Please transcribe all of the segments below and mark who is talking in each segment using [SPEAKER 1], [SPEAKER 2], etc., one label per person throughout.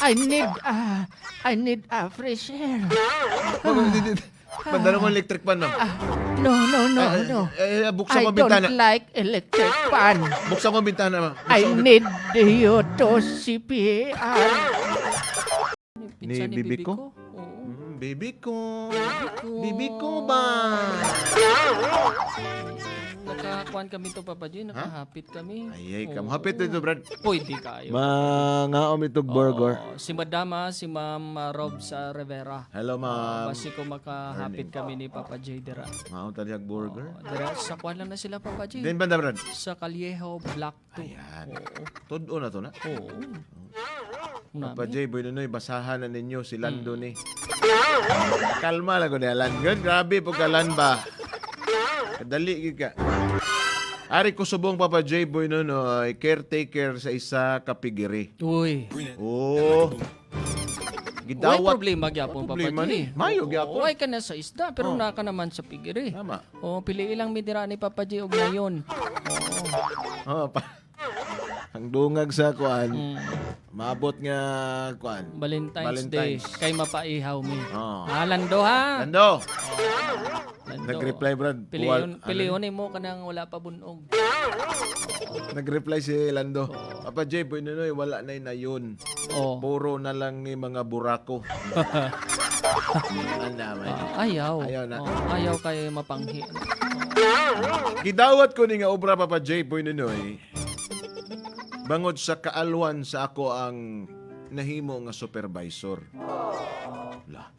[SPEAKER 1] I need, uh, I need uh, fresh air.
[SPEAKER 2] Pandala mo electric pan, ma'am.
[SPEAKER 1] Ah, no, no, no,
[SPEAKER 2] Ah,
[SPEAKER 1] no.
[SPEAKER 2] eh, eh, buksan
[SPEAKER 1] I
[SPEAKER 2] mo ang bintana.
[SPEAKER 1] don't like electric fan.
[SPEAKER 2] Buksan mo ang bintana, ma'am. Buksan
[SPEAKER 1] I
[SPEAKER 2] mo ang-
[SPEAKER 1] need you to CPR.
[SPEAKER 2] Ni bibi ko?
[SPEAKER 1] Oo.
[SPEAKER 2] Mm, Baby ko.
[SPEAKER 1] ko.
[SPEAKER 2] Bibi ko ba?
[SPEAKER 1] Nakakuan kami to Papa Joy, nakahapit kami.
[SPEAKER 2] Ay, ay,
[SPEAKER 1] Oo.
[SPEAKER 2] kam. Hapit dito, Brad.
[SPEAKER 1] Pwede kayo.
[SPEAKER 2] Mga om itong burger.
[SPEAKER 1] Oo. si Madama, si Ma'am uh, Rob sa Rivera.
[SPEAKER 2] Hello, ma'am.
[SPEAKER 1] Basi ko makahapit kami ni Papa J dira.
[SPEAKER 2] Mga tali ang burger.
[SPEAKER 1] Dira sa kuan lang na sila Papa J.
[SPEAKER 2] Din ba na, Brad?
[SPEAKER 1] Sa Callejo Block 2.
[SPEAKER 2] Ayan. Todo na to na.
[SPEAKER 1] Oo. Una,
[SPEAKER 2] Pa Jay, boy nunoy, basahan na ninyo si Lando
[SPEAKER 1] Hmm.
[SPEAKER 2] ni. Kalma lang ko na Lan. Grabe po ka Lan ba? Kadali gid ka. Ari ko subong Papa J boy nunoy, caretaker sa isa ka pigiri.
[SPEAKER 1] Uy.
[SPEAKER 2] Oh.
[SPEAKER 1] Uy,
[SPEAKER 2] Gidawat
[SPEAKER 1] problema gyapon Papa
[SPEAKER 2] problema
[SPEAKER 1] J.
[SPEAKER 2] ni. Mayo gyapon.
[SPEAKER 1] Uy ka na sa isda pero naka naman sa pigiri.
[SPEAKER 2] Tama.
[SPEAKER 1] Oh, pili ilang midira ni Papa J og ngayon.
[SPEAKER 2] Oh, pa. Ang dungag sa kuan,
[SPEAKER 1] Mm.
[SPEAKER 2] maabot nga kuan.
[SPEAKER 1] Valentine's, Day
[SPEAKER 2] Valentine's.
[SPEAKER 1] kay mapaihaw mi.
[SPEAKER 2] Oh.
[SPEAKER 1] Ah, lando ha.
[SPEAKER 2] Lando,
[SPEAKER 1] Lando.
[SPEAKER 2] nag-reply Brad.
[SPEAKER 1] Piliyon,
[SPEAKER 2] Buwal-
[SPEAKER 1] piliyon mo kanang wala pa bunog.
[SPEAKER 2] Nag-reply si Lando. Papa J, boy nunoy, wala na na yun.
[SPEAKER 1] Oh.
[SPEAKER 2] Puro na lang ni mga burako. Ang naman.
[SPEAKER 1] Ah, ayaw.
[SPEAKER 2] Ayaw na.
[SPEAKER 1] Oh, ayaw kay mapanghi.
[SPEAKER 2] Gidawat ko ni nga obra Papa J, boy nunoy. Bangod sa kaalwan sa ako ang nahimo nga supervisor. La,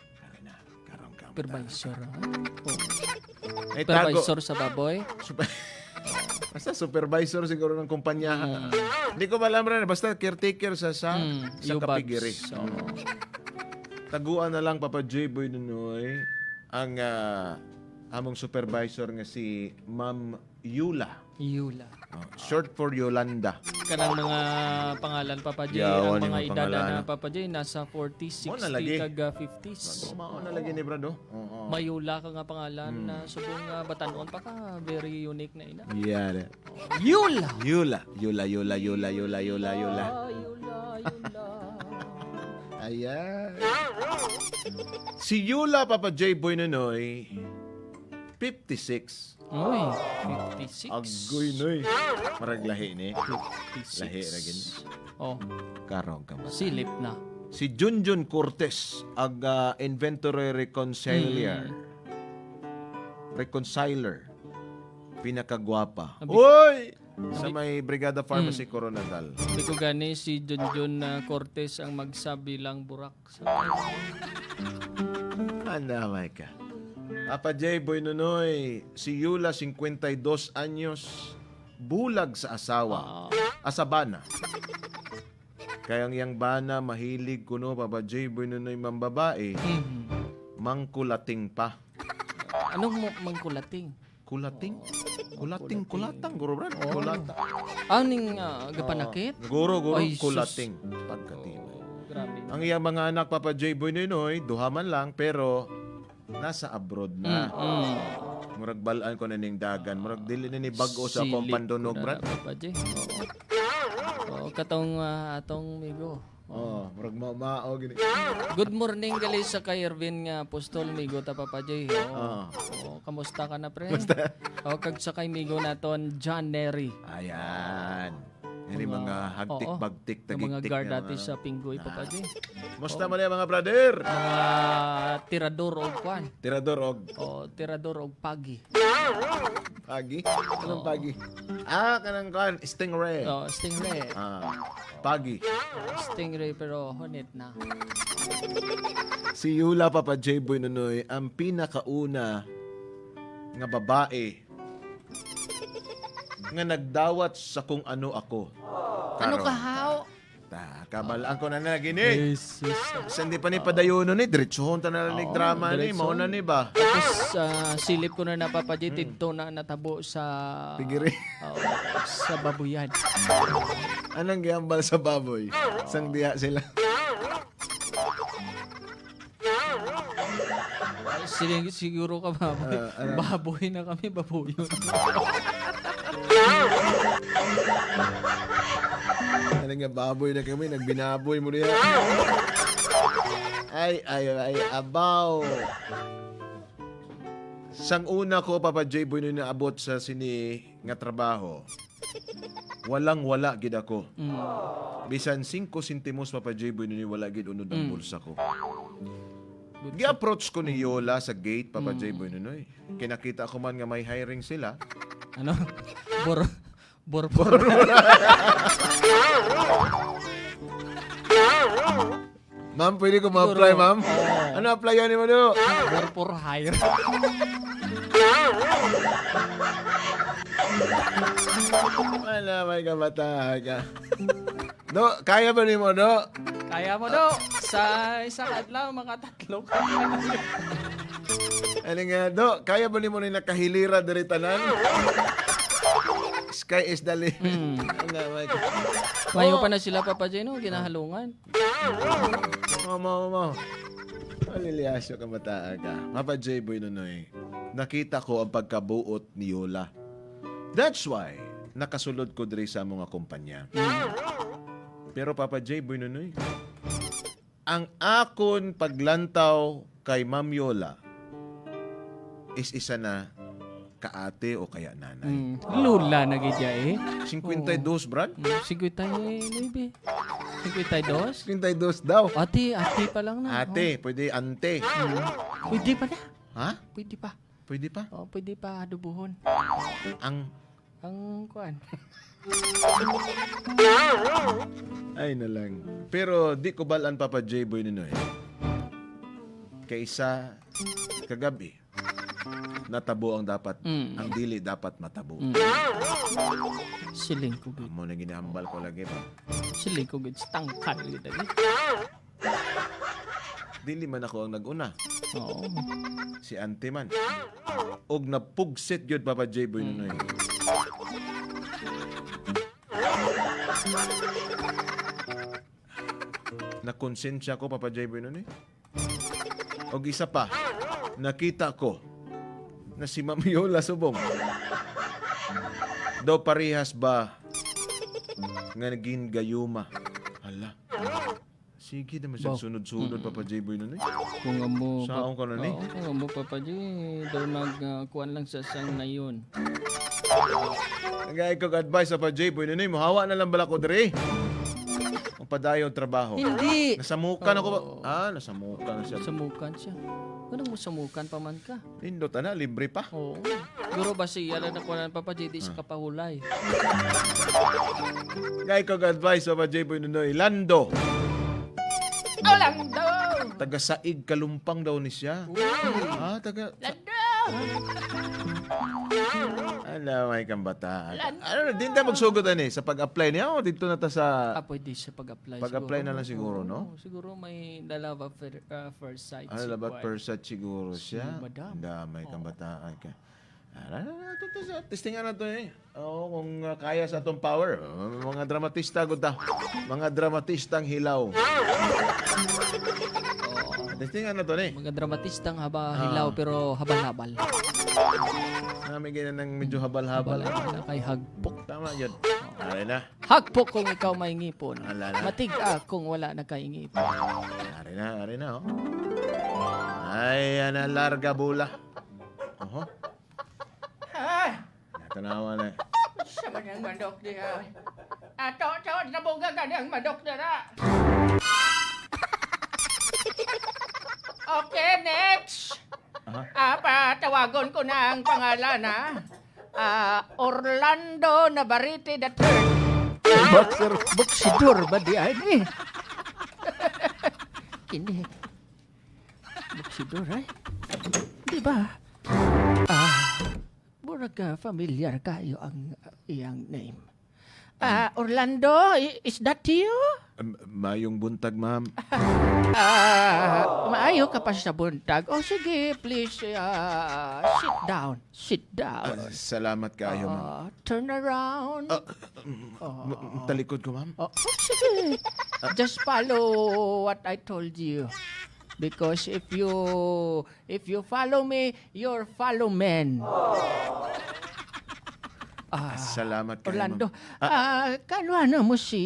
[SPEAKER 2] karong ka.
[SPEAKER 1] Supervisor. Oh.
[SPEAKER 2] Ay, tago.
[SPEAKER 1] Supervisor sa baboy.
[SPEAKER 2] Super... Basta supervisor siguro ng kumpanya.
[SPEAKER 1] Mm.
[SPEAKER 2] Hindi ko malam rin. Basta caretaker sa sa,
[SPEAKER 1] Mm,
[SPEAKER 2] sa kapigiri.
[SPEAKER 1] So,
[SPEAKER 2] Taguan na lang Papa J. Boy Nunoy ang ah, among supervisor nga si Ma'am Yula.
[SPEAKER 1] Yula.
[SPEAKER 2] Oh, short for Yolanda.
[SPEAKER 1] Kanang mga pangalan Papa J,
[SPEAKER 2] Yawan
[SPEAKER 1] ang
[SPEAKER 2] yung
[SPEAKER 1] mga
[SPEAKER 2] mga
[SPEAKER 1] edad
[SPEAKER 2] pangalan.
[SPEAKER 1] na Papa J, nasa 40,
[SPEAKER 2] Mo na
[SPEAKER 1] 60,
[SPEAKER 2] lagi.
[SPEAKER 1] kag ah, 50s.
[SPEAKER 2] Kumao na lagi ni Brado. Oo.
[SPEAKER 1] Mayula ka nga pangalan
[SPEAKER 2] Hmm.
[SPEAKER 1] na subong nga batanon pa ka. Very unique na ina.
[SPEAKER 2] Yeah.
[SPEAKER 1] Yula!
[SPEAKER 2] Yula. Yula, Yula, Yula, Yula, Yula, Yula.
[SPEAKER 1] Ah, Yula, Yula.
[SPEAKER 2] Ayan. Si Yula, Papa J. Boy Nunoy, 56.
[SPEAKER 1] Uy, 56.
[SPEAKER 2] Agoy noy. Marag lahi ni.
[SPEAKER 1] 56.
[SPEAKER 2] Lahi ra gin.
[SPEAKER 1] Oh,
[SPEAKER 2] Karong ka ba?
[SPEAKER 1] silip na.
[SPEAKER 2] Si Junjun Cortez, ag ah, inventory reconcilier. Reconciler. Pinakagwapa.
[SPEAKER 1] Abi-
[SPEAKER 2] Uy! Sa may Brigada Pharmacy Coronadal.
[SPEAKER 1] Hindi ko gani si Junjun na Cortez ang magsabi lang burak. Sa
[SPEAKER 2] Andamay ka. Papa J. Boy Nunoy, si Yula, 52 anyos, bulag sa asawa.
[SPEAKER 1] Ah,
[SPEAKER 2] Asabana. Kayang yang bana, mahilig kuno, Papa J. Boy Nunoy, mambabae,
[SPEAKER 1] mhm.
[SPEAKER 2] mangkulating pa.
[SPEAKER 1] Anong mo- mangkulating?
[SPEAKER 2] Kulating? Kulating, kulatang, guro brad. Kulata.
[SPEAKER 1] Aning uh, gapanakit?
[SPEAKER 2] Guro, guro,
[SPEAKER 1] Ay, sus.
[SPEAKER 2] kulating. Pagkatibay.
[SPEAKER 1] Oh, grabe.
[SPEAKER 2] Ang iyang mga anak, Papa J. Boy Nunoy, duhaman lang, pero nasa abroad na.
[SPEAKER 1] Mm.
[SPEAKER 2] Murag balaan ko na ning dagan. Murag dili na ni bago sa akong pandunog, brad.
[SPEAKER 1] Oo. Katong ah, atong migo.
[SPEAKER 2] Oo, murag mao gini.
[SPEAKER 1] Good morning gali sa kay Ervin nga apostol migo ta Papa J. Oo.
[SPEAKER 2] Oo.
[SPEAKER 1] Oo, kamusta ka na pre? Oo, kag sa kay migo naton John Neri.
[SPEAKER 2] Ayan. Ini mga hagtik,
[SPEAKER 1] Oo.
[SPEAKER 2] bagtik,
[SPEAKER 1] Yung mga
[SPEAKER 2] tagiktik.
[SPEAKER 1] guard
[SPEAKER 2] mga-
[SPEAKER 1] sa Pinggoy Papa J.
[SPEAKER 2] Musta man mga brother?
[SPEAKER 1] Mga tirador og kwan.
[SPEAKER 2] Tirador og
[SPEAKER 1] O tirador og pagi.
[SPEAKER 2] pagi. Anong pagi? Ah, kanang kan, stingray.
[SPEAKER 1] Oh, stingray.
[SPEAKER 2] Ah, pagi.
[SPEAKER 1] Stingray pero honit na.
[SPEAKER 2] Si Yula Papa J. Boy Nunoy, ang pinakauna nga babae nga nagdawat sa kung ano ako.
[SPEAKER 1] Ano
[SPEAKER 2] Karon.
[SPEAKER 1] ka how?
[SPEAKER 2] Ta, kabalaan ko na na gini.
[SPEAKER 1] Jesus.
[SPEAKER 2] Sa hindi pa ni padayono ni, diretsuhon ta na lang ni
[SPEAKER 1] Oo,
[SPEAKER 2] drama ni,
[SPEAKER 1] diretso.
[SPEAKER 2] mauna ni ba?
[SPEAKER 1] Tapos ah, silip ko na na Papa J, dito na natabo sa
[SPEAKER 2] Pigiri.
[SPEAKER 1] Oo, sa babuyan.
[SPEAKER 2] Anong giyambal sa baboy? Sang diya sila.
[SPEAKER 1] Sig- siguro ka baboy.
[SPEAKER 2] Ah, ano?
[SPEAKER 1] Baboy na kami, babuyon.
[SPEAKER 2] Ano Nga, baboy na kami, nagbinaboy mo niya. Ay, ay, ay, abaw. Sang una ko, Papa J. Boy, nung naabot sa sini nga trabaho, walang wala gid ako.
[SPEAKER 1] Mm.
[SPEAKER 2] Bisan 5 sentimos, Papa J. Boy, nung wala gid unod ang
[SPEAKER 1] Mm.
[SPEAKER 2] bulsa ko. Gi-approach ko ni Yola sa gate, Papa J. Boy, nunoy. Kinakita ko man nga may hiring sila.
[SPEAKER 1] Ano? Bor bor bor.
[SPEAKER 2] Ma'am, pwede ko ma-apply,
[SPEAKER 1] Siguro,
[SPEAKER 2] ma'am? Ano apply yan mo do?
[SPEAKER 1] bor for hire.
[SPEAKER 2] Wala, may kamatahan ka. Do, kaya ba ni mo, do?
[SPEAKER 1] Kaya mo do. Sa isang adlaw, mga tatlo.
[SPEAKER 2] Ano nga, do? Kaya ba ni mo ni nakahilira diri tanan? Sky is the limit.
[SPEAKER 1] Mm. Mayo pa na sila Papa J, no? Ginahalungan.
[SPEAKER 2] Mama, mama. Maliliasyo ka mataan ka. Papa J. Boy Nonoy, nakita ko ang pagkabuot ni Yola. That's why, nakasulod ko diri sa mga kumpanya. Pero Papa J. Boy Nonoy, ang akon paglantaw kay Ma'am Yola is isa na kaate o kaya nanay.
[SPEAKER 1] Mm. Lula na gidya eh.
[SPEAKER 2] 52, brad?
[SPEAKER 1] Mm. 59, 52?
[SPEAKER 2] 52 daw.
[SPEAKER 1] Ate, ate pa lang na.
[SPEAKER 2] Ate, pwede ante.
[SPEAKER 1] Oh. Pwede pa na.
[SPEAKER 2] Ha?
[SPEAKER 1] Pwede pa.
[SPEAKER 2] Pwede pa?
[SPEAKER 1] Oh, pwede pa adubuhon.
[SPEAKER 2] Ang
[SPEAKER 1] Ang kuan.
[SPEAKER 2] Ay na lang. Pero di ko balan Papa J. Boy nino eh. Kaysa kagabi, natabo ang dapat,
[SPEAKER 1] Mm.
[SPEAKER 2] ang dili dapat matabo.
[SPEAKER 1] Mm. Siling ko gid.
[SPEAKER 2] Amo na ginahambal ko lagi pa.
[SPEAKER 1] Siling ko gid. Tangkal gid lagi.
[SPEAKER 2] Dili man ako ang naguna.
[SPEAKER 1] Oo.
[SPEAKER 2] Si Ante man. Og napugsit gyud Papa J. Boy nino eh. Nakonsensya ko Papa J. Boy nino eh. Og isa pa, nakita ko na si Ma'am Yola subong. Daw parehas ba nga naging gayuma? Hala. Sige naman siya
[SPEAKER 1] Ba-
[SPEAKER 2] sunod-sunod Papa J. Boy nun eh.
[SPEAKER 1] Kung amo
[SPEAKER 2] Saong ka na ni?
[SPEAKER 1] Oo, kung amo Papa J, daw nagkuan lang sa sang na yun.
[SPEAKER 2] Nagay ko advice sa Papa J. Boy nun eh. Muhawa na lang bala ko dere. Padayon trabaho.
[SPEAKER 1] Hindi.
[SPEAKER 2] Nasamukan ako ba?
[SPEAKER 1] Oo.
[SPEAKER 2] Ah, nasamukan na siya.
[SPEAKER 1] Samukan siya. Ano mo samukan pa man ka?
[SPEAKER 2] Pindot na, libre pa.
[SPEAKER 1] Oo. Guro ba siya lang nakuha Papa J, di
[SPEAKER 2] Ah.
[SPEAKER 1] sa kapahulay.
[SPEAKER 2] Gay ko advice sa Papa J. Boy nun eh. Lando.
[SPEAKER 1] Orlando!
[SPEAKER 2] Taga Saig Kalumpang daw ni siya. Ah, taga...
[SPEAKER 1] Lando!
[SPEAKER 2] Ala, may kambataan. Ano na, din tayo magsugotan eh. Sa pag-apply niya, oh, dito na ta sa...
[SPEAKER 1] Ah, pwede siya pag-apply.
[SPEAKER 2] Pag-apply
[SPEAKER 1] siguro.
[SPEAKER 2] na lang siguro, no?
[SPEAKER 1] Oo, siguro may dalawa for, uh, first sight.
[SPEAKER 2] Ano,
[SPEAKER 1] si
[SPEAKER 2] labat
[SPEAKER 1] Juan.
[SPEAKER 2] persat siguro siya.
[SPEAKER 1] madam.
[SPEAKER 2] Damay kambataan ka. Ala, ito to sa testingan na to eh. Oo, kung uh, kaya sa atong power. Uh, mga dramatista ko ta. Mga dramatistang hilaw.
[SPEAKER 1] Oo.
[SPEAKER 2] Testingan na to eh.
[SPEAKER 1] Mga dramatistang haba
[SPEAKER 2] Ah.
[SPEAKER 1] hilaw pero habal-habal.
[SPEAKER 2] Namin ganyan ng medyo habal-habal.
[SPEAKER 1] Habal kay hagpok.
[SPEAKER 2] Tama yun. Ari na.
[SPEAKER 1] Hagpok kung ikaw may ngipon.
[SPEAKER 2] Ala na.
[SPEAKER 1] Matiga kung wala na kay ngipon.
[SPEAKER 2] Ari na, ari na, oh. Ay, ana, larga bula. Oho. Tanawa na.
[SPEAKER 3] Sa manang manok niya. Ato, ato, nabuga ka niyang manok niya na. Okay, next.
[SPEAKER 2] Aha.
[SPEAKER 3] Ah, patawagon ko na ang pangalan, ha? Ah, Orlando Navarrete the Third.
[SPEAKER 2] Boxer.
[SPEAKER 3] Buksidor ba di ay ni? Kini. Buksidor ay? Di ba? Ah, murag ka familiar kayo ang uh, iyang name. Ah, Orlando, i- is that you?
[SPEAKER 2] Um, mayong buntag, ma'am.
[SPEAKER 3] Ah, maayo ka pa sa buntag. Oh, sige, please, ah, sit down. Sit down.
[SPEAKER 2] Ah, salamat kayo, ma'am.
[SPEAKER 3] Ah, turn around.
[SPEAKER 2] Ah, M- m- talikod ko, ma'am.
[SPEAKER 3] Oh, oh, sige. Just follow what I told you. Because if you if you follow me, you're follow men. Ah,
[SPEAKER 2] Salamat kayo,
[SPEAKER 3] Orlando, ah, kano ano mo si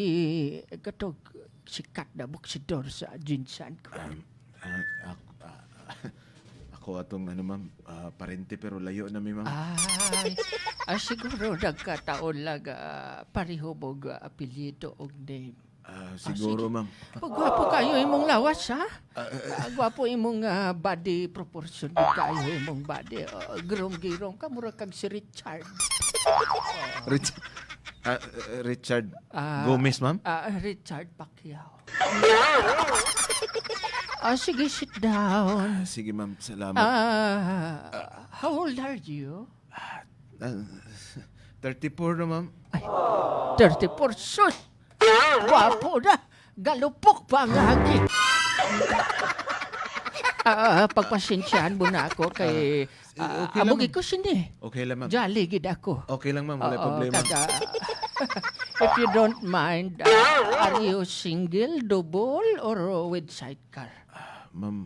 [SPEAKER 3] katog sikat na buksidor sa Jinsan ko?
[SPEAKER 2] Ah, ako, ah, ako atong ano ma'am, ah, parente pero layo na mi ma'am.
[SPEAKER 3] Ay, ah, siguro nagkataon lang ah, pareho mong ah, apelyido o name.
[SPEAKER 2] Ah, siguro ma'am.
[SPEAKER 3] Pagwapo kayo imong lawas, ha? Ah, Gwapo imong ah, body proportion kayo imong body. Uh, girong-girong ka, mura kag si Richard.
[SPEAKER 2] Rich, ah, Richard
[SPEAKER 3] Ah,
[SPEAKER 2] Gomez ma'am.
[SPEAKER 3] Ah, Richard Pacquiao. Ah, sige, sit down.
[SPEAKER 2] Ah, sige ma'am, salamat.
[SPEAKER 3] Ah, how old are you?
[SPEAKER 2] Ah, 34 na ma'am.
[SPEAKER 3] 34. Sus! Gwapo na! Galupok pa ang hangin. Ah, pagpasensyahan mo na ako kay
[SPEAKER 2] Ah,
[SPEAKER 3] uh,
[SPEAKER 2] okay lang, ma'am.
[SPEAKER 3] ko sini.
[SPEAKER 2] Okay lang ma'am.
[SPEAKER 3] Jolly gid ako.
[SPEAKER 2] Okay lang ma'am, wala
[SPEAKER 3] Oo,
[SPEAKER 2] problema.
[SPEAKER 3] kaga- if you don't mind, ah, are you single, double, or with sidecar?
[SPEAKER 2] Ma'am,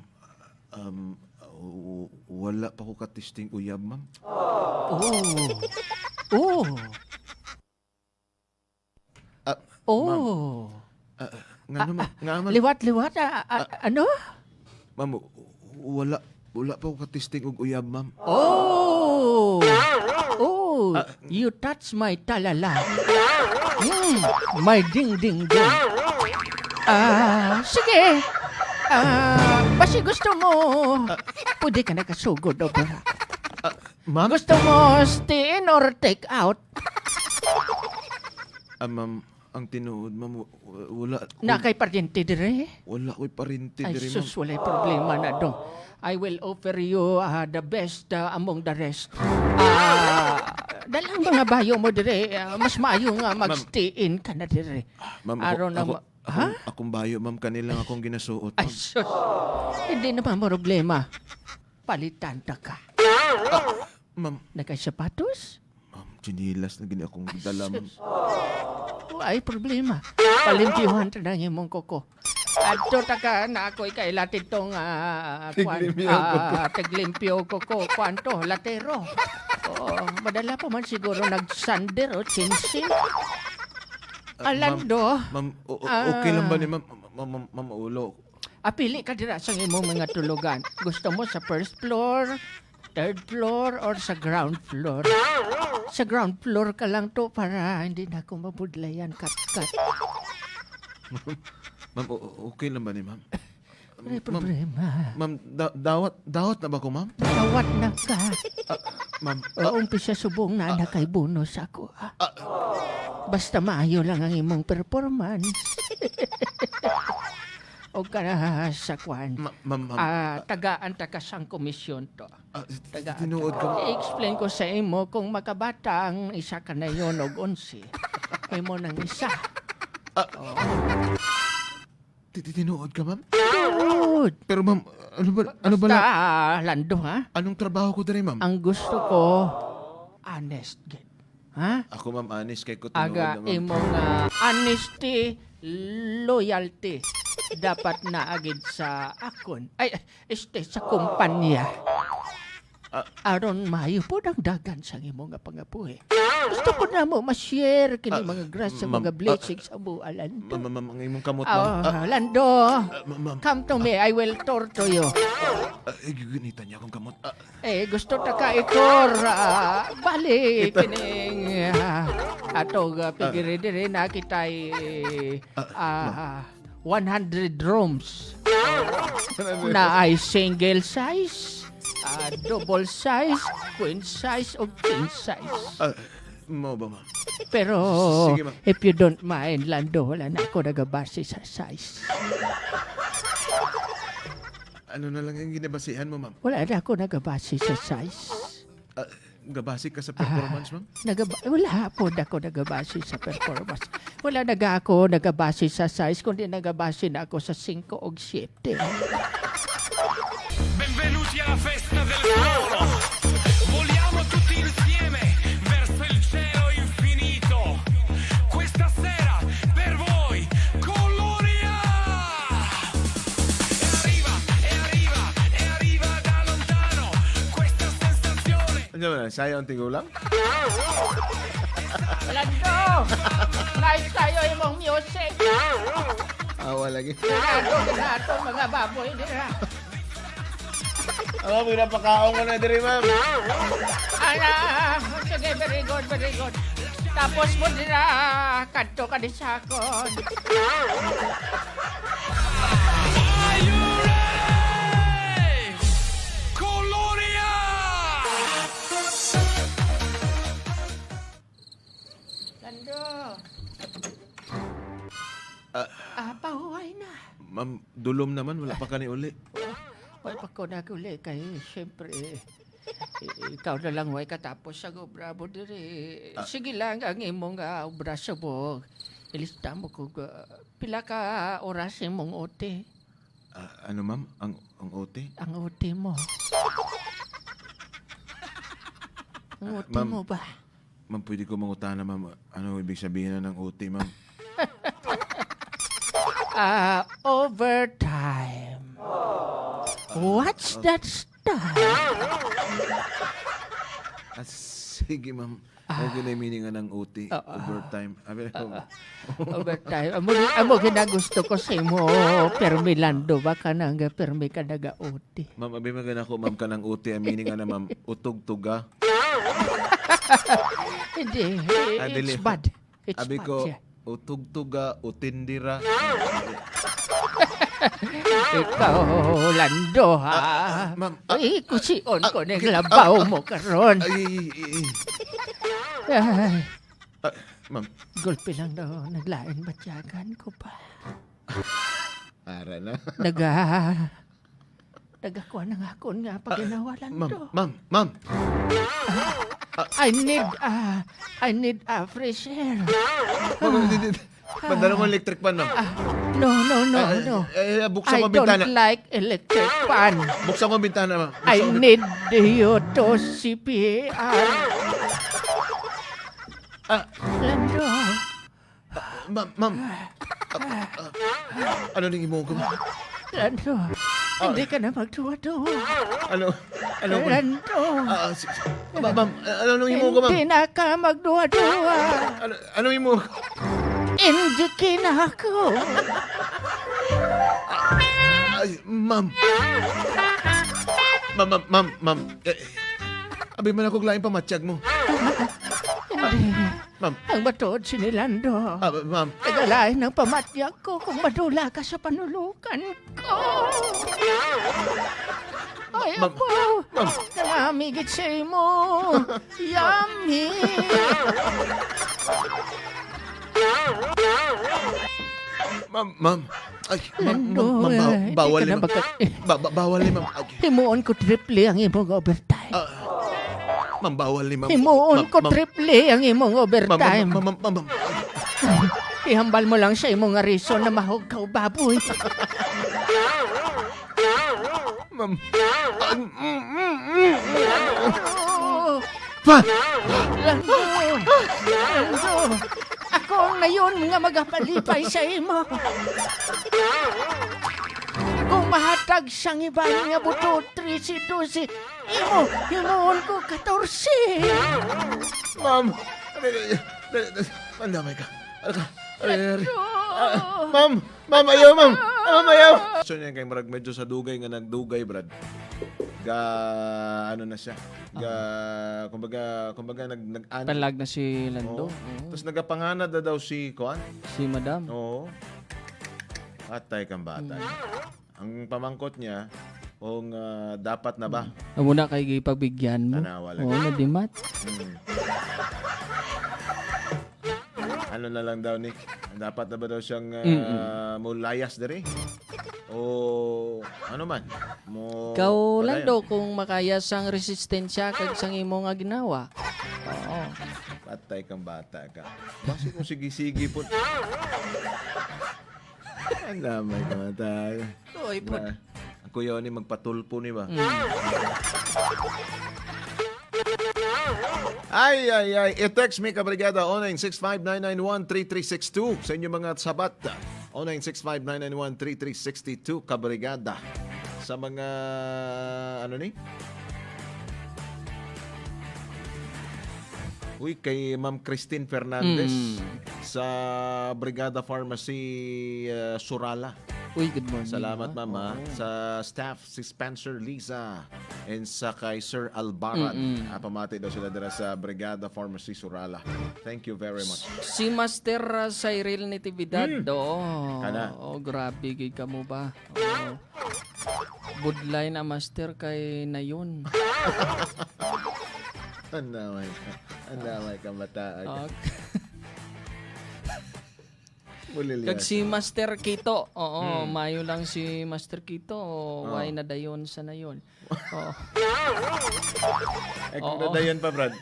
[SPEAKER 2] um, w- wala pa ko katisting uyab ma'am.
[SPEAKER 3] Oh. Oh.
[SPEAKER 2] Ah,
[SPEAKER 3] Oh.
[SPEAKER 2] ah, nga naman, nga naman.
[SPEAKER 3] Liwat-liwat. ah, ah, ano?
[SPEAKER 2] Ma'am, wala wala pa ko katisting og uyab ma'am.
[SPEAKER 3] Oh. Oh. You touch my talala. Hmm. My ding-ding-ding. Ah, sige. Ah, basi gusto mo. Pwede ka nakasugod o ba?
[SPEAKER 2] Ah, ma'am?
[SPEAKER 3] Gusto mo stay in or take out?
[SPEAKER 2] Ah, ma'am, ang tinuod ma'am, w- wala
[SPEAKER 3] Na kay paryente dire?
[SPEAKER 2] wala ko'y parinti
[SPEAKER 3] Ay,
[SPEAKER 2] diri ma'am.
[SPEAKER 3] sus, walay problema na dong. I will offer you ah, the best ah, among the rest. Ah, dalang mga bayo mo dire, ah, mas maayo nga mag-stay in ka na dire.
[SPEAKER 2] Ma'am, ako,
[SPEAKER 3] Araw na
[SPEAKER 2] ako,
[SPEAKER 3] ma-
[SPEAKER 2] ako, akong bayo ma'am kanilang akong ginasuot.
[SPEAKER 3] Ay,
[SPEAKER 2] Ma'am.
[SPEAKER 3] sus. Hindi naman problema. Palitan ta ka.
[SPEAKER 2] Ma'am,
[SPEAKER 3] Nagkasapatos?
[SPEAKER 2] ma'am, chinilas na gini akong dala ma'am.
[SPEAKER 3] Ay, problema. Palimpiyuhan ta na imong koko. Adto ta ka na ako ikay latid tong uh,
[SPEAKER 2] Tiglimpyo koko.
[SPEAKER 3] tiglimpyo koko. Kwanto? Latero. Oh, madala pa man siguro nagsander o chinsin.
[SPEAKER 2] Ah,
[SPEAKER 3] Alando,
[SPEAKER 2] Ma'am, o- o-
[SPEAKER 3] Ah.
[SPEAKER 2] okay lang ba ni ma'am? Ma'am, ma'am, ma'am, ulo.
[SPEAKER 3] apili ka dira sa imong mga tulugan. Gusto mo sa first floor, third floor, or sa ground floor? Sa ground floor ka lang to para hindi na ako mabudlayan kat-kat.
[SPEAKER 2] Ma'am, o- o- okay lang ba ni ma'am?
[SPEAKER 3] May
[SPEAKER 2] Ma'am,
[SPEAKER 3] problema.
[SPEAKER 2] ma'am, da- dawat, dawat na ba ko ma'am?
[SPEAKER 3] Tawat na ka.
[SPEAKER 2] Ma'am,
[SPEAKER 3] O umpisa subong na na kay bonus ako. ah. Basta maayo lang ang imong performance. o ka na sa kwan.
[SPEAKER 2] ma- ma'am, ma'am,
[SPEAKER 3] Ah, tagaan ta ka sang komisyon to.
[SPEAKER 2] Ah,
[SPEAKER 3] taga-
[SPEAKER 2] tinuod ko.
[SPEAKER 3] I-explain ko sa imo kung makabata ang isa ka na yon og 11. Imo nang isa.
[SPEAKER 2] Ti- Tinuod ka ma'am?
[SPEAKER 3] Good.
[SPEAKER 2] Pero ma'am, ano ba, ano ba
[SPEAKER 3] Basta,
[SPEAKER 2] lang,
[SPEAKER 3] ah, Lando ha?
[SPEAKER 2] anong trabaho ko diri ma'am?
[SPEAKER 3] Ang gusto ko, honest git. Ha?
[SPEAKER 2] Ako ma'am, honest kay ko tinuod
[SPEAKER 3] aga
[SPEAKER 2] na ma'am.
[SPEAKER 3] imong ah, honesty, loyalty dapat na agid sa akon. Ay, este sa kumpanya. Aron mayo po ang dagan sa imong nga pangabuhi. Gusto ko na mo ma-share kini mga grace sa
[SPEAKER 2] ma'am,
[SPEAKER 3] mga blessings sa bualan.
[SPEAKER 2] Ma'am, ma'am, ma'am, ang imong kamot ma'am.
[SPEAKER 3] Lando,
[SPEAKER 2] Ah, ma'am,
[SPEAKER 3] come to me. I will torture you.
[SPEAKER 2] ah, eh, gigunitan niya akong kamot. Ah,
[SPEAKER 3] Eh, gusto ta ka itor. ah, bali, kining uh, ato uh, pigiri diri na kitay ah, 100 rooms na ay single size, ah, double size, queen size, o king size.
[SPEAKER 2] ah, mo ba ma'am?
[SPEAKER 3] Pero,
[SPEAKER 2] Sige, ma'am.
[SPEAKER 3] if you don't mind, Lando, wala na ako nagabase sa size.
[SPEAKER 2] Ano na lang yung ginabasihan mo ma'am?
[SPEAKER 3] Wala na ako nagabase sa size.
[SPEAKER 2] Ah, gabasi ka sa performance ma'am?
[SPEAKER 3] Nagaba wala po na ako nagabase sa performance. Wala naga ako nagabase sa size, kundi nagabase na ako sa 5 o 7.
[SPEAKER 4] Benvenuti alla festa del suono. Voliamo tutti insieme verso il cielo infinito. Questa sera per voi Colonia! E arriva, e arriva, e arriva da lontano. Questa sensazione
[SPEAKER 2] Ano ba, sayo ang tigulang?
[SPEAKER 3] Lando! Nice kayo imong music!
[SPEAKER 2] Awa lagi.
[SPEAKER 3] Ganado, ganado, mga baboy nila.
[SPEAKER 2] Awa, mo napakaong ko na diri, ma'am.
[SPEAKER 3] Ana, sige, very good, very good. Tapos mo nila, kanto ka ni Sakon.
[SPEAKER 4] Are you ready? Colonia!
[SPEAKER 3] Lando.
[SPEAKER 2] Ah.
[SPEAKER 3] Ah, pahuway na.
[SPEAKER 2] Ma'am, dulom naman. Wala pa ka ni uli.
[SPEAKER 3] Way pa ko naguli kay siyempre eh, ikaw na lang way katapos sa obra mo diri. Sige lang ang imong uh, obra sa bog. Ilista mo ko ah, pila ka oras imong ote.
[SPEAKER 2] Ah, ano, ma'am? Ang, ang ote?
[SPEAKER 3] Ang ote mo. Ang ote
[SPEAKER 2] Ma'am.
[SPEAKER 3] mo ba?
[SPEAKER 2] Ma'am, pwede ko mangutana, ma'am. Ano ibig sabihin na ng ote, ma'am?
[SPEAKER 3] Ah, overtime. What's that stuff?
[SPEAKER 2] Ah, sige, ma'am. Okay na yung meaning nga ng OT.
[SPEAKER 3] Ah, ah.
[SPEAKER 2] Overtime. Abi,
[SPEAKER 3] Overtime. Amo amo ginagusto ko sa imo, Permilando ba ka nang permi ka naga ote.
[SPEAKER 2] ma'am, abi magana ko, ma'am, ka ng OT. Ang meaning nga na, ma'am, utog-tuga.
[SPEAKER 3] Hindi,
[SPEAKER 2] Ah,
[SPEAKER 3] it's bad. It's
[SPEAKER 2] Abi
[SPEAKER 3] bad
[SPEAKER 2] ko,
[SPEAKER 3] siya.
[SPEAKER 2] utog-tuga, utindira.
[SPEAKER 3] Ikaw, Lando, ha?
[SPEAKER 2] Ah, ma'am, ah,
[SPEAKER 3] Ay, kusion ko
[SPEAKER 2] ah,
[SPEAKER 3] ng
[SPEAKER 2] ah,
[SPEAKER 3] labaw mo karon.
[SPEAKER 2] Ay, ay, ay, ay.
[SPEAKER 3] Ay,
[SPEAKER 2] Ah, ma'am,
[SPEAKER 3] gulpi lang daw, naglain batyagan ko pa.
[SPEAKER 2] ara na.
[SPEAKER 3] Naga, nagakuha ng akon nga pag ginawa
[SPEAKER 2] Ma'am,
[SPEAKER 3] Lando.
[SPEAKER 2] ma'am, ma'am.
[SPEAKER 3] I need, ah, I need a fresh air.
[SPEAKER 2] Ma'am, hindi, hindi. Pandala mo electric pan, ma'am.
[SPEAKER 3] Ah, no, no, no,
[SPEAKER 2] Ah,
[SPEAKER 3] no.
[SPEAKER 2] Eh, eh, buksan
[SPEAKER 3] I
[SPEAKER 2] mo ang bintana.
[SPEAKER 3] don't like electric fan.
[SPEAKER 2] Buksan mo ang bintana, ma'am. Buksan
[SPEAKER 3] I
[SPEAKER 2] mo ang
[SPEAKER 3] need you to CPR.
[SPEAKER 2] Ah.
[SPEAKER 3] Lando,
[SPEAKER 2] Ma'am, ma'am. Ah, ah, ano nang imo ko, ma'am?
[SPEAKER 3] Lando, hindi ka na magtuwa-tuwa.
[SPEAKER 2] Ano? Ano?
[SPEAKER 3] Lando,
[SPEAKER 2] Ah, ah, si- ma'am, ma'am, ano nang imo ko, ma'am?
[SPEAKER 3] hindi na ka magduwa-duwa.
[SPEAKER 2] Ano, ano imo?
[SPEAKER 3] Hindi na ako.
[SPEAKER 2] Ay, ma'am. Ma'am, ma'am, ma'am, ma'am. Eh, abi man ako lain pamatsyag mo. Ma'am,
[SPEAKER 3] Ang batuod si Nilando.
[SPEAKER 2] ah, ma'am.
[SPEAKER 3] Tagalain ng pamatyak ko kung madula ka sa panulukan ko. Ay,
[SPEAKER 2] Ma'am,
[SPEAKER 3] apo.
[SPEAKER 2] ma'am.
[SPEAKER 3] Kalamigit sa imo. Yummy.
[SPEAKER 2] Ma'am, ma'am. Ay, ma'am, ma'am, ma'am, ba- bawal
[SPEAKER 3] ka na
[SPEAKER 2] ma'am. Ba, ba, bawal ni ma'am. Ay,
[SPEAKER 3] Himuon ko triple ang imong overtime.
[SPEAKER 2] ah, ma'am, bawal ni ma'am.
[SPEAKER 3] Himuon
[SPEAKER 2] Ma'am,
[SPEAKER 3] ko
[SPEAKER 2] ma'am,
[SPEAKER 3] triple ang imong
[SPEAKER 2] Ma'am, ma'am,
[SPEAKER 3] overtime.
[SPEAKER 2] ma'am, ma'am, ma'am, ma'am.
[SPEAKER 3] Ihambal mo lang sa imong nga reason na mahugaw baboy.
[SPEAKER 2] Ma'am. Ah, mm, mm, mm.
[SPEAKER 3] Oh,
[SPEAKER 2] Pa!
[SPEAKER 3] Lando! Lando! Ako na yun nga magapalipay sa imo. Kung mahatag siyang iba nga buto 13-12, imo, himuon ko 14.
[SPEAKER 2] Ma'am! Mandamay ka. Ano ka?
[SPEAKER 3] Oh.
[SPEAKER 2] Ma'am! Ma'am, ayaw, ma'am! Ma'am, ayaw! So niya kay marag medyo sa dugay nga nagdugay, Brad. Ga, ano na siya? Ga, kumbaga, kumbaga nag, nag ano.
[SPEAKER 1] Palag na si Lando.
[SPEAKER 2] Oo. Tapos nagapanganad na daw si Kuan.
[SPEAKER 1] Si Madam.
[SPEAKER 2] Oo. Atay kang bata. Ang pamangkot niya, kung ah, dapat na ba?
[SPEAKER 1] Amo na kay gipagbigyan mo.
[SPEAKER 2] Tanawa lang.
[SPEAKER 1] Oo, nadimat.
[SPEAKER 2] Hmm. ano na lang daw, Nick? Dapat na ba daw siyang uh, mulayas dere? O ano man? Mo
[SPEAKER 1] Ikaw,
[SPEAKER 2] palayan?
[SPEAKER 1] Lando, kung makaya sang resistensya kag sang imo nga ginawa. Oo.
[SPEAKER 2] Patay kang bata ka. Basi kung sige-sige po. Ang lamay ka matay.
[SPEAKER 3] Uy, po.
[SPEAKER 2] Na, ang kuya ni magpatulpo ni ba?
[SPEAKER 1] Mm.
[SPEAKER 2] Ay, ay, ay. I-text me, kabrigada, 0965-991-3362 sa inyong mga sabat. 0965-991-3362, kabrigada. Sa mga, ano ni? Uy, kay Ma'am Christine Fernandez
[SPEAKER 1] Mm.
[SPEAKER 2] sa Brigada Pharmacy uh, Surala.
[SPEAKER 1] Uy, good morning.
[SPEAKER 2] Salamat,
[SPEAKER 1] ha?
[SPEAKER 2] Mama. Sa staff, si Spencer Liza and sa kay Sir Albaran.
[SPEAKER 1] Mm-mm.
[SPEAKER 2] Ah, pamati daw sila dira sa Brigada Pharmacy Surala. Thank you very much.
[SPEAKER 1] Si Master uh, Cyril Natividad, do.
[SPEAKER 2] Kana.
[SPEAKER 1] Oh, grabe kay kamo ba? Oh. Budlay na master kay nayon.
[SPEAKER 2] Andamay ka. Andamay ka mataan. Bulil
[SPEAKER 1] kag si Master Kito. Oo,
[SPEAKER 2] Hmm.
[SPEAKER 1] mayo lang si Master Kito. Oh, Why na dayon sa nayon. Oh.
[SPEAKER 2] Eh, kung
[SPEAKER 1] Oo.
[SPEAKER 2] nadayon pa, Brad.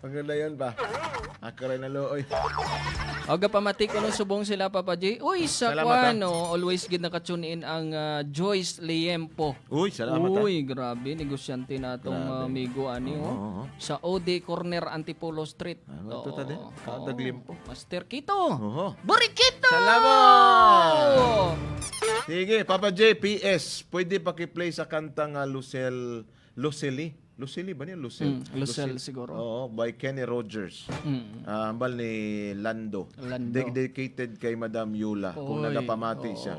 [SPEAKER 2] Kung nadayon pa. Ako rin na looy.
[SPEAKER 1] Oga pamati ko nung subong sila Papa J. Uy, sa
[SPEAKER 2] Salamat,
[SPEAKER 1] kwan, oh, always gid nakatune in ang ah, Joyce Liempo.
[SPEAKER 2] Uy, salamat. ah.
[SPEAKER 1] Uy, grabe negosyante na tong
[SPEAKER 2] Grabe.
[SPEAKER 1] amigo ani oh.
[SPEAKER 2] Oo.
[SPEAKER 1] Sa OD Corner Antipolo Street.
[SPEAKER 2] Ah, ito ta din.
[SPEAKER 1] Oo.
[SPEAKER 2] Kada glimpo.
[SPEAKER 1] Master Kito.
[SPEAKER 2] Oo.
[SPEAKER 1] Burikito!
[SPEAKER 2] Salamat! Sige, Papa J, PS, pwede paki-play sa kanta nga Lucel, Luceli? Luceli ba niya? Lucel?
[SPEAKER 1] Mm, Lucel siguro.
[SPEAKER 2] Oo, by Kenny Rogers.
[SPEAKER 1] Mm.
[SPEAKER 2] Ah, ambal ni Lando.
[SPEAKER 1] Lando.
[SPEAKER 2] Dedicated kay Madam Yula kung
[SPEAKER 1] Oy,
[SPEAKER 2] nagapamati
[SPEAKER 1] oo.
[SPEAKER 2] siya.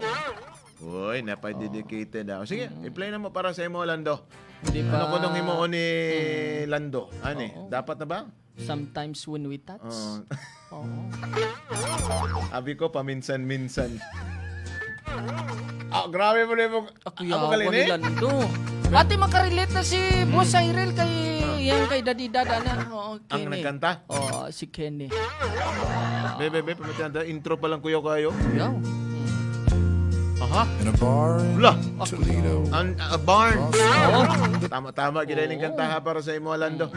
[SPEAKER 2] Uy, napay-dedicated ah. Sige, i-play na mo para sa imo, Lando.
[SPEAKER 1] Di ba?
[SPEAKER 2] Ano ko nung imo ni Lando? Ani, dapat na ba?
[SPEAKER 1] Sometimes when we touch.
[SPEAKER 2] Oo.
[SPEAKER 1] Oo.
[SPEAKER 2] Abi ko, paminsan-minsan. Ah, grabe mo na yung...
[SPEAKER 1] Ako
[SPEAKER 2] Ako
[SPEAKER 1] yawa ni
[SPEAKER 2] eh.
[SPEAKER 1] Lando. Ate makarelate na si Boss Cyril kay yan kay Daddy Dada na. Oo,
[SPEAKER 2] Ang
[SPEAKER 1] Kenny.
[SPEAKER 2] nagkanta?
[SPEAKER 1] Oh, si Kenny.
[SPEAKER 2] Bebe, bebe, pamatanda. Intro pa lang kuya kayo.
[SPEAKER 1] Yaw.
[SPEAKER 2] Aha.
[SPEAKER 5] in a bar in
[SPEAKER 2] Wala.
[SPEAKER 5] Toledo.
[SPEAKER 2] An, a barn.
[SPEAKER 1] Oo.
[SPEAKER 2] Tama-tama, ginaling kanta ha para sa imo, Lando.